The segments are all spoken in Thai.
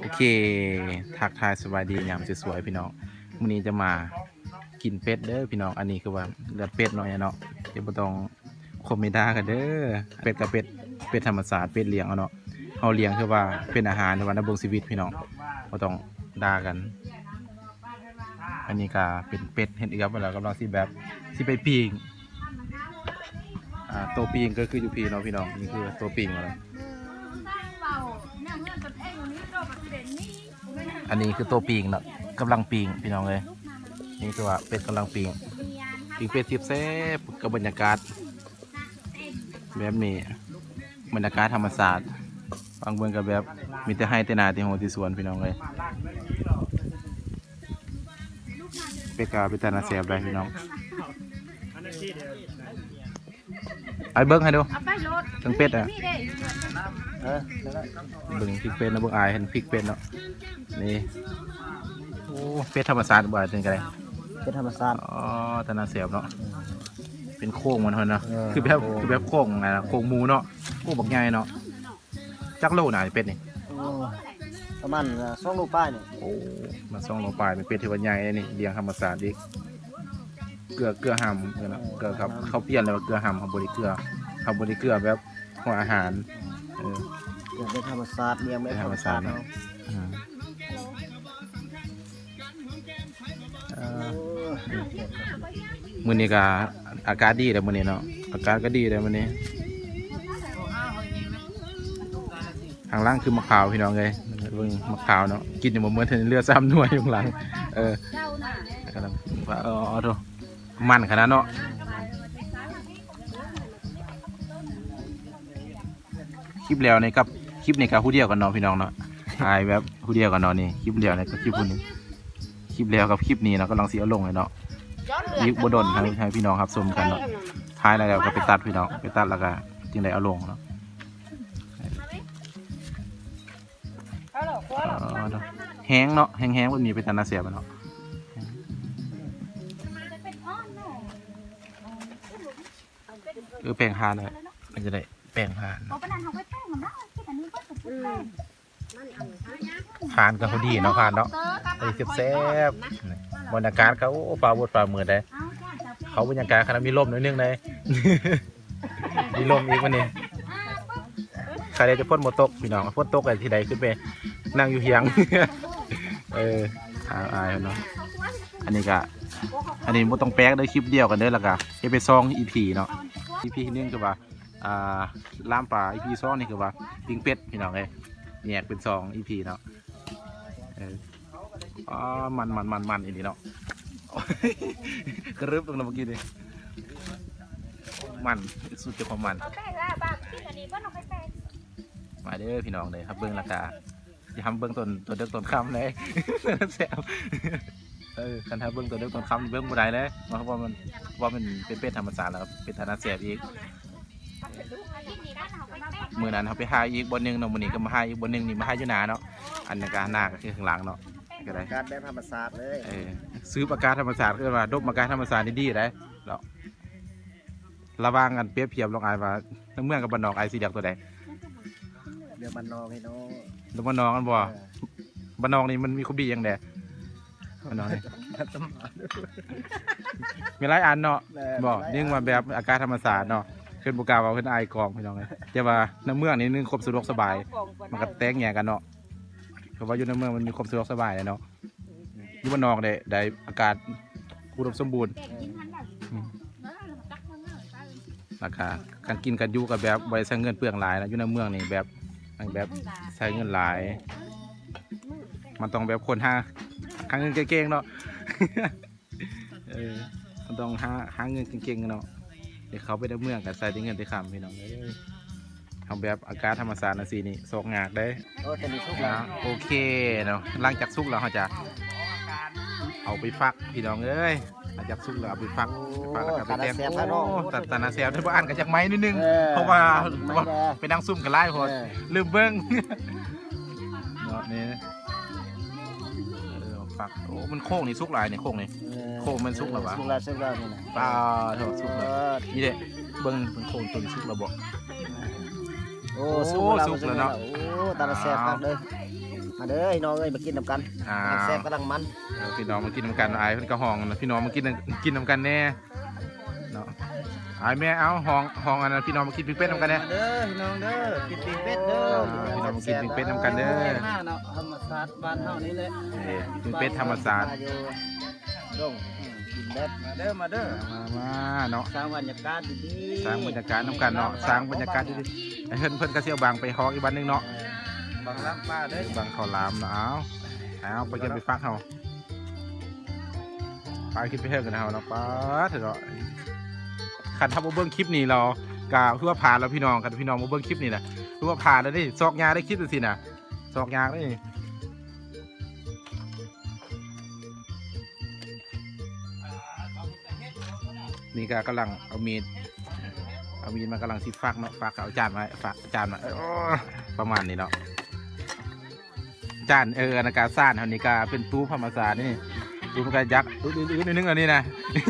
โอเค ทักทายสวัสดียามสวยๆพี่น้องมื้อนี้จะมากินเป็ดเด้อพี่น้องอันนี้คือว่าเลือดเป็ดเนาะเนี่ยเนาะเดี๋ยวบ่ต้องคอมเมนต์ด่ากันเด้อเป็ดกับเป็ดเป็ดธรรมศาสตร์เป็ดเลี้ยงเอาเนาะเฮาเลี้ยงคือว่าเป็นอาหารในวันดำรงชีวิตพี่น้องบ่ต้องด่ากัน อันนี้ก็เป็นเป็ดเห็นอีกครับเวลากำลังสิแบบสิไปปิ้งอ่าตัวปิ้งก็คืออยู่พีเนาะพี่น้องนี่คือตัวปิ้งอะไร อันนี้คือตัวปีงเนาะกำลังปีงพี่น้องเลยนี่คือว่าเป็ดกำลังปีงปีงเป็ดทิพแซ่บกับบรรยากาศ แบบนี้บรรยากาศธรรมศาสตร์บางเบืองกับแบบมีแต่ให้แต่นาที่โหที่สวนพี่น้องเลยเป็ดกาเป็นตานาแซ่บเลยพี่น้อง ไอ้เบิ้งให้ดูเอาไปรถทั้งเป็ดอะนี่เด้เออได้แล้วเบิ่งพริกเป็ดนะเบิ่งอายเห็นพริกเป็ดเนาะนี่โอ้เป็ดธรรมศาสตร์บ่เป็นกันเลยเป็นธรรมศาสตร์อ๋อตะนาเสียบเนาะเป็นโค้งมันเท่านั้นเนาะเออคือแบบคือแบบโค้งไงนะโค้งหมูเนาะโค้งบักใหญ่เนาะจักโลหน่ะเป็ดนี่โอ้ประมาณสองลูกป้ายนี่โอ้มาส่องลงไปเป็นเป็ดที่ว่าใหญ่เลยนี่เลี้ยงธรรมศาสตร์อีก เกลือเกลือหำเนาะเกลือครับเขาเปลี่ยนเลยว่าเกลือหำเขาบริเกลือเขาบริเกลือแบบหัวอาหารเออเกิดเป็นธรรมศาสตร์เลี้ยงเป็นธรรมศาสตร์เป็นธรรมศาสตร์เนาะอืมเอ่อโอ้มื้อนี้ก็อากาศดีแล้วมื้อนี้เนาะอากาศก็ดีแล้วมื้อนี้ทางล่างคือมะขาวพี่น้องเลยเบิ่งมะขาวเนาะกินอยู่บ่เหมือนเทนเรือซ้ำหน่วยอยู่ข้างหลังเออเจ้าน่ะกำลังว่าเออเอาโถ่ มันขนาดเนาะคลิปแล้วนี่กับคลิปนี้กับผู้เดียวกันเนาะพี่น้องเนาะถ่ายแบบผู้เดียวกันเนาะนี่คลิปเดียวนี่กับคลิปผู้นี้คลิปแล้วกับคลิปนี้เนาะกำลังสิเอาลงเลยเนาะยิกบดนให้ให้พี่น้องครับชมกันเนาะท้ายแล้วก็ไปตัดพี่น้องไปตัดแล้วก็จึงได้เอาลงเนาะเอาหรอกว่าหรอกอ๋อเนาะแห้งเนาะแห้งแห้งมันมีไปตันนาเสียบอะเนาะ ออแปลงพานเลยมันจะได้แปลงพานเอาไปนั่นเอาไปแป้งมันนะที่อันนี้ก็สุดแป้งพานก็พอดีเนาะพานเนาะไอ้เสียบแซ่บๆบรรยากาศเขาโอ้ปลาบดปลาเมือได้เอาจ้าจับเขาบรรยากาศขนาดมีลมหนิดนึงเลยมีลมอีกวันนี้ใครจะพ่นโมตกพี่น้องพ่นตกอะไรที่ใดขึ้นไปนั่งอยู่เฮียง เอออายอายเนาะอันนี้ก็อันนี้โมต้องแป๊กเด้อคลิปเดียวกันเด้อแล้วก็จะไปซองอีพีเนาะ อีพีนึงคือว่าอ่าล่ามปลาอีพีซองนี่คือว่าปิ้งเป็ดพี่น้องเลยแยกเป็นซองอีพีเนาะเอออ๋อมันมันมันมันอีนี่เนาะกระรึบตรงนั้นเมื่อกี้ดิมันสุดจะความมันเองมันมาเด้อพี่น้องเลยครับเบิ้งราคาอย่าทำเบิ้งต้นตัวเด็กต้นคำเลยแซ่บ เออคันถ้าเบิ้งตัวเด็กต้นคำนี่เบิ้งบ่ได้เลยเพราะว่ามันว่ามันเป็นเป็ดธรรมศาสตร์แล้วครับเป็นธนาแซ่บอีกที่นี่ด้านเอาไปแป้งมือนั้นเขาไปหาอีกบนหนึงเนาะมื้อนี้ก็มาหาอีกบนหนึงนี่มาหาอยู่หนาเนาะอันนี้ก็หน้าก็คือข้างหลังเนาะก็ได้การแบบธรรมศาสตร์เลยเออซื้อปากกาธรรมศาสตร์คือว่าดบปากกาธรรมศาสตร์นี่ดีได้เนาะระหว่างกันเปรียบเทียบลองอายว่าทั้งเมืองกับบ้านนอกไอสีเดียวตัวใดเดี๋ยวมันนองให้น้องแล้วบ้านนอกกันบ่บ้านนอกนี่มันมีคุบดีอย่างแดบ้านนอกนี่มีหลายอันเนาะบ่นึ่งมาแบบอากาศธรรมศาสตร์เนาะขึ้นบุกล้าว่าขึ้นอายกองพี่น้องเลยแต่ว่าในเมืองนี่นึงครบสะดวกสบาย มันก็แตกแยกกันเนาะเพราะว่าอยู่ในเมืองมันมีความสะดวกสบายเลยเนาะอยู่บ้านนอกได้ได้อากาศอุดมสมบูรณ์เก่งกินทันแบบเออตักมันเนอะราคาการกินกันอยู่กับแบบบริษัทเงินเปลืองหลายนะอยู่ในเมืองนี่แบบแบบใช้เงินหลาย มันต้องแบบคนห้า หาเงินเก่งๆเนาะเออมันต้องหาหาเงินเก่งๆเนาะเดี๋ยวเขาไปในเมืองกันใส่แต่เงินแต่คำพี่น้องเอ้ยทำแบบอากาศธรรมศาสตร์นะสินี่โศกงากได้โอ้จะมีทุกอนะย่างโอเคเนาะหลังจากสุกแล้วเขาจะเอาไปฟักพี่น้องเอ้ยหลังจากสุกแล้วเอาไปฟักไปฟักแล้วก็ไปแตงโอ้ตัดตานาเซียที่บ้านกันจากไม้นิดนึงเพราะว่าไม่แดงไปนั่งซุ่มกันไล่พอเออลืมเบิ้งเนาะนี่เออ ฟัก โอ้ มันโค้งนี่สุกหลายนี่โค้งนี่ โค้งมันสุกเหรอวะ สุกแล้วสุกแล้วนี่นะปลาเถอะสุกเอแล้วอนี่เด้เบิ้งเป็นโค้งตัวนี้สุกแล้วบอกโอ้โอ้สุกแล้วสุกแล้วเนาะ โอ้ตาละแซ่บมากเลยมาเด้อพี่น้องเอ้ยมากินน้ำกันอ่าแซ่บกำลังมัน เอาพี่น้องมากินน้ำกันอายเพิ่นก็ห้องนะพี่น้องมากินกินน้ำกันแน่เนาะ อายแม่เอาห้องห้องอันนั้นพี่น้องมากินปิ้งเป็ดน้ำกันแน่มาเด้อพี่น้องเด้อกินปิ้งเป็ดเด้อพี่น้องมากินปิ้งเป็ดน้ำกันเด้อ ห้าเนาะธรรมศาสตร์บ้านเฮานี่แหละเอ้ยปิ้งเป็ดธรรมศาสตร์ดงกินเด็ดมาเด้อมาเด้อมามาเนาะสร้างบรรยากาศดีๆสร้างบรรยากาศน้ำกันเนาะสร้างบรรยากาศดีๆให้เพิ่นเพิ่นก็เสียวบางไปฮอกอีกบ้านหนึงเนาะบางรักป้าเด้อบางข้าวหลามเนาะเอาเอาไปกันไปฟักเฮาไปคิดไปเฮ็ดกันเฮาเนาะป้าเถอะเนาะ คันถ้าบ่เบิ่งคลิปนี้เราก็คือว่าผ่านแล้วพี่น้องกันพี่น้องบ่เบิ่งคลิปนี้นะคือว่าผ่านแล้วนี่ซอกยาได้คลิปจังซี่น่ะซอกยาได้นี่นิก็กำลังเอามีดเอามีดมากำลังสิฟักเนาะฟักเอาจานมาฟักจานมาประมาณนี้เนาะจานเออนากาซ่านเท่านี้ก็เป็นตู้ธรรมศาสตร์นี่ ตู้มันก็ยักษ์อื้อๆๆนิดนึงอันนี้นะ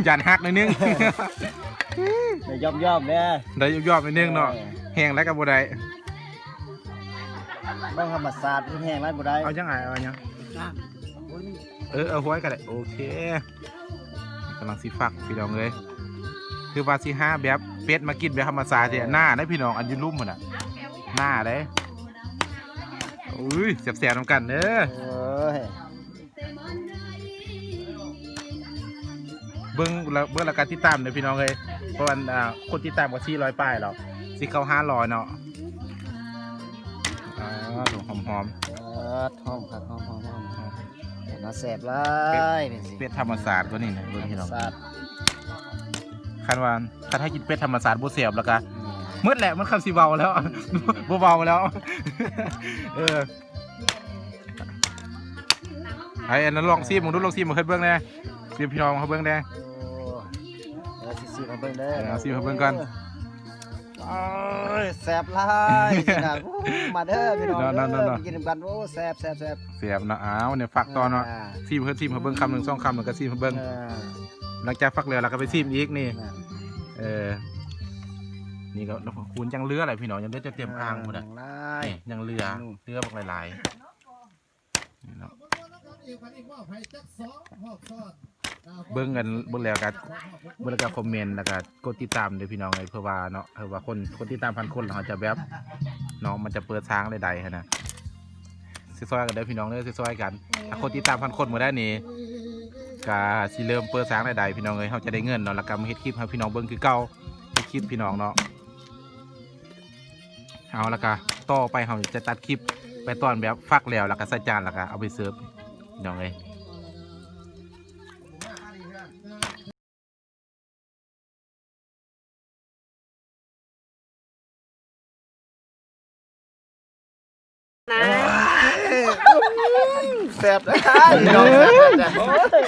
จานฮักนิดนึง ได้ย่อมย่อมๆเด้อได้ยอบๆนิดนึงเนาะแห้งแล้วก็บ่ได้บ้างธรรมศาสตร์แห้งไรบ่ได้เอาจังไงเอายังเออเอาห้อยก็ได้โอเคกำลังสิฟักพี่น้องเลยคือว่าสิห้าแบบเป็ดมากินแบบธรรมศาสตร์เนี่ยหน้าได้พี่น้องอันอยืนลุ่มมันอะหน้าได้อุ้ยแสบๆน้ำกันเด้อ เอ้ย บิ้งแล้วเบิ้งแล้วการติดตามเด้อพี่น้องเลยเพราะว่าอ่าคนติดตามก็สี่ร้อยป้ายหรอกสิเข้าห้าร้อยเนาะอ่าหอมหอมเออหอมครับหอมหอมหอมๆหอมน่าแซ่บหลายนี่สิเป็ดธรรมศาสตร์ก็นี่นะเบิ้งพี่น้องศาสตร์คันว่าคันให้กินเป็ดธรรมศาสตร์บ่เสียบแล้วก็มืดแหละมันคำสิเบาแล้วบ่เบาแล้ว เออไอ้อันนั้นลองซีมึงดูลองซีมึงเคยเบิ่งแน่ซีพี่น้องเขาเบิ่งแน่ โอ้เออสิสิมาเบิ่งเด้อเออเอาสิมาเบิ่งก่อน โอ้ยแซ่บหลายสินะโอ้มาเด้อพี่น้องนั่นๆๆๆเด้อมากินกันโอ้แซ่บแซ่บแซ่บเสียบเนาะอ้าวเนี่ยฟักตอนเนาะซีมเพิ่นซีมเขาเบิ่งคำหนึ่งสองคำแล้วก็ซีมเขาเบิ่งเออหลังจากฟักแล้วเราก็ไปซีมอีกนี่ นั่นเออ นี่ก็คูณยังเรืออะไรพี่น้องยังเลือจะเตรียมอ่างหมดอะหลาย นี่ยังเรือเรือบักหลายๆนี่เนาะ เเบิ่งกันเบิ่งแล้วกันเมื่อกี้วก็คอมเมนต์แล้วก็กดติดตามเด้อพี่น้องเลยเพื่อว่าเนาะเพื่อว่าคนคนติดตามพันคนเขาจะแบบเนาะมันจะเปิดทางใดๆหั้นะซิซอยกันเด้อพี่น้องเด้อซิซอยกันถ้าคนติดตามพันคนมาได้นี่ก็สิเริ่มเปิดทางใดๆพี่น้องเลยเขาจะได้เงินเนาะแล้วก็มาเฮ็ดคลิปให้พี่น้องเบิ่งคือเก่าเฮ็ดคลิปพี่น้องเนาะเอาละก็ต่อไปเขาจะตัดคลิปไปตอนแบบฟักแล้วแล้วก็ใส่จานแล้วก็เอาไปเสิร์ฟพี่น้องเลย แซ่บเลยพี่น้องแซ่บแซ่บ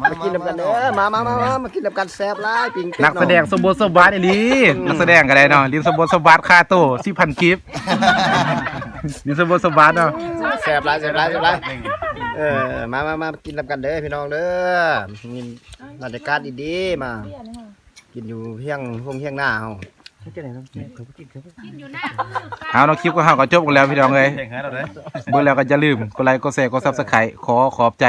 มากินน้ำกันเด้อมามามามามากินน้ำกันแซ่บหลายปิงเป็นักแสดงสมบูรณ์สมบัติอีหลีนักแสดงก็ได้เนาะลินสมบูรณ์สมบัติค่าโตสิพันคลิปลินสมบูรณ์สมบัติเนาะแซ่บหลายแซ่บหลายแซ่บหลายเออมามามากินน้ำกันเด้อพี่น้องเด้อมีบรรยากาศดีๆมา กินอยู่เพียงพงเพียงหน้าเฮา กินอยู่หน้าเอาเนาะคลิปก็เฮาก็จบกันแล้วพี่น้องเอ้ยเบิ่งแล้วก็อย่าลืมกดไลค์กดแชร์กด Subscribe ขอขอบใจ